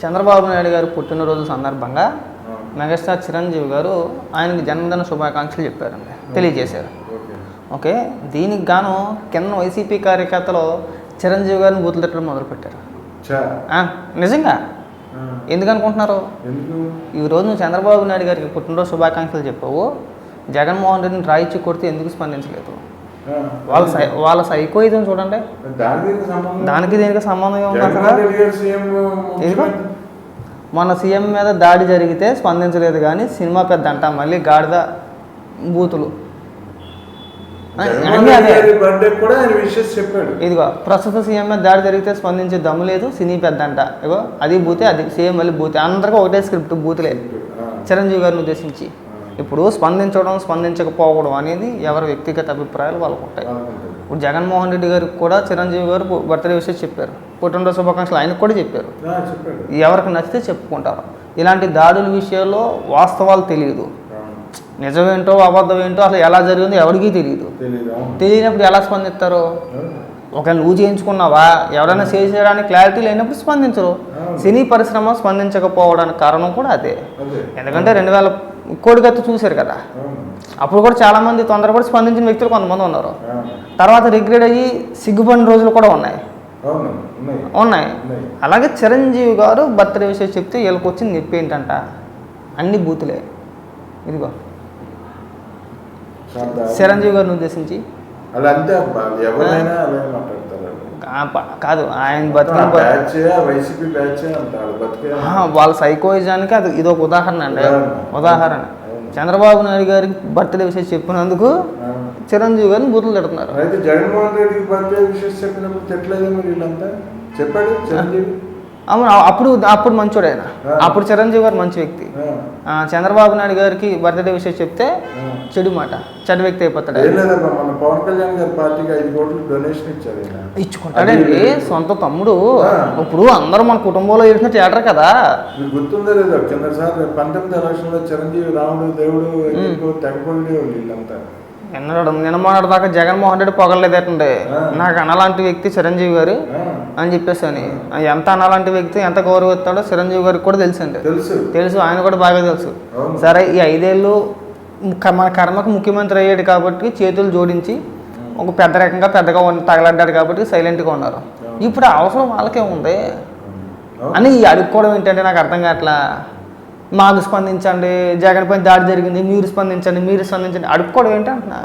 చంద్రబాబు నాయుడు గారు పుట్టినరోజు సందర్భంగా మెగాస్టార్ చిరంజీవి గారు ఆయనకి జన్మదిన శుభాకాంక్షలు చెప్పారండి తెలియజేశారు. ఓకే దీనికి గాను కింద వైసీపీ కార్యకర్తలు చిరంజీవి గారిని బూతులు తిట్టడం మొదలుపెట్టారు. నిజంగా. ఎందుకు అనుకుంటున్నారు ఎందుకు? ఈ రోజు నువ్వు చంద్రబాబు నాయుడు గారికి పుట్టినరోజు శుభాకాంక్షలు చెప్పావు జగన్మోహన్ రెడ్డిని రాయిచ్చి కొడితే ఎందుకు స్పందించలేదు. వాళ్ళ సై వాళ్ళ సైకో ఇదని చూడండి. దాని దీనికి దానికి సంబంధం ఏముంది. మన సీఎం మీద దాడి జరిగితే స్పందించలేదు కానీ సినిమా పెద్ద అంట మళ్ళీ గాడిద బూతులు. ఇదిగో ప్రస్తుత సీఎం మీద దాడి జరిగితే స్పందించే దమ్ము లేదు సినీ పెద్ద అంట. ఇగో అది బూతే అది సీఎం మళ్ళీ బూతే. అందరికీ ఒకటే స్క్రిప్ట్ బూతులే. ఆ. చిరంజీవి గారిని ఉద్దేశించి. ఇప్పుడు స్పందించడం స్పందించకపోవడం అనేది ఎవరి వ్యక్తిగత అభిప్రాయాలు వాళ్ళకు ఉంటాయి. ఇప్పుడు జగన్మోహన్ రెడ్డి గారికి కూడా చిరంజీవి గారు బర్త్డే విషయం చెప్పారు. పుట్టినరోజు శుభాకాంక్షలు ఆయనకు కూడా చెప్పారు. ఎవరికి నచ్చితే చెప్పుకుంటారు. ఇలాంటి దాడుల విషయాల్లో వాస్తవాలు తెలియదు. నిజమేంటో అబద్ధం ఏంటో అసలు ఎలా జరిగిందో ఎవరికీ తెలియదు. తెలియనప్పుడు ఎలా స్పందిస్తారు. ఒకవేళ నువ్వు చేయించుకున్నావా? ఎవరైనా చేసేయడానికి క్లారిటీ లేనప్పుడు స్పందించరు. సినీ పరిశ్రమ స్పందించకపోవడానికి కారణం కూడా అదే. ఎందుకంటే రెండు వేల కోడిగత్తు చూశారు కదా. అప్పుడు కూడా చాలామంది తొందరపడి స్పందించిన వ్యక్తులు కొంతమంది ఉన్నారు. తర్వాత రిగ్రెట్ అయ్యి సిగ్గుపడిన రోజులు కూడా ఉన్నాయి. ఉన్నాయి. అలాగే చిరంజీవి గారు బర్త్డే విషయం చెప్తే వీళ్ళకి వచ్చింది నొప్పి ఏంటంట? అన్ని బూతులే. ఇదిగో. చిరంజీవి గారిని ఉద్దేశించి. ఎవరైనా కాదు ఆయన బతికిన వాళ్ళ సైకోయిజానికి అది ఇది ఒక ఉదాహరణ అండి. ఉదాహరణ. చంద్రబాబు నాయుడు గారికి బర్త్డే విషయం చెప్పినందుకు. చిరంజీవి గారిని బూతులు తిడుతున్నారు. అయితే జగన్మోహన్ రెడ్డికి బర్త్డే విషయస్ చెప్పినప్పుడు తిట్టలేదు మరి వీళ్ళంతా? చెప్పాడు చిరంజీవి? అవును అప్పుడు అప్పుడు మంచోడు ఆయన. అప్పుడు చిరంజీవి గారు మంచి వ్యక్తి. చంద్రబాబు నాయుడు గారికి బర్త్డే విషయం చెప్తే. చెడు మాట చెడు వ్యక్తి అయిపోతాడు ఏం ఆయన. లేదబ్బా మన పవన్ కళ్యాణ్ గారి పార్టీకి ఐదు కోట్లు డొనేషన్ ఇచ్చారు ఇచ్చుకుంటాడండి సొంత తమ్ముడు. ఇప్పుడు అందరూ మన కుటుంబంలో చేసిన థియేటర్ కదా. గుర్తుందో లేదో కిందసారి పంతొమ్మిది ఎలక్షన్లో చిరంజీవి రాముడు దేవుడు తెగపడి వీళ్ళంతా. నిన్నడు నిన్నమోనటి దాకా జగన్మోహన్ రెడ్డి పొగలేదేటండి. నాకు అనలాంటి వ్యక్తి చిరంజీవి గారు అని చెప్పేసి అని ఎంత అనలాంటి వ్యక్తి ఎంత గౌరవిస్తాడో చిరంజీవి గారికి కూడా తెలుసండి. తెలుసు. తెలుసు ఆయన కూడా బాగా తెలుసు. సరే ఈ ఐదేళ్ళు మన కర్మకు ముఖ్యమంత్రి అయ్యాడు కాబట్టి చేతులు జోడించి ఒక పెద్ద రకంగా పెద్దగా తగలడ్డాడు కాబట్టి సైలెంట్గా ఉన్నారు. ఇప్పుడు అవసరం వాళ్ళకే ఉంది. అని అడుక్కోవడం ఏంటంటే నాకు అర్థం కావట్లా? మాకు స్పందించండి జగన్ పైన దాడి జరిగింది మీరు స్పందించండి మీరు స్పందించండి. అడుక్కోవడం ఏంటంటున్నా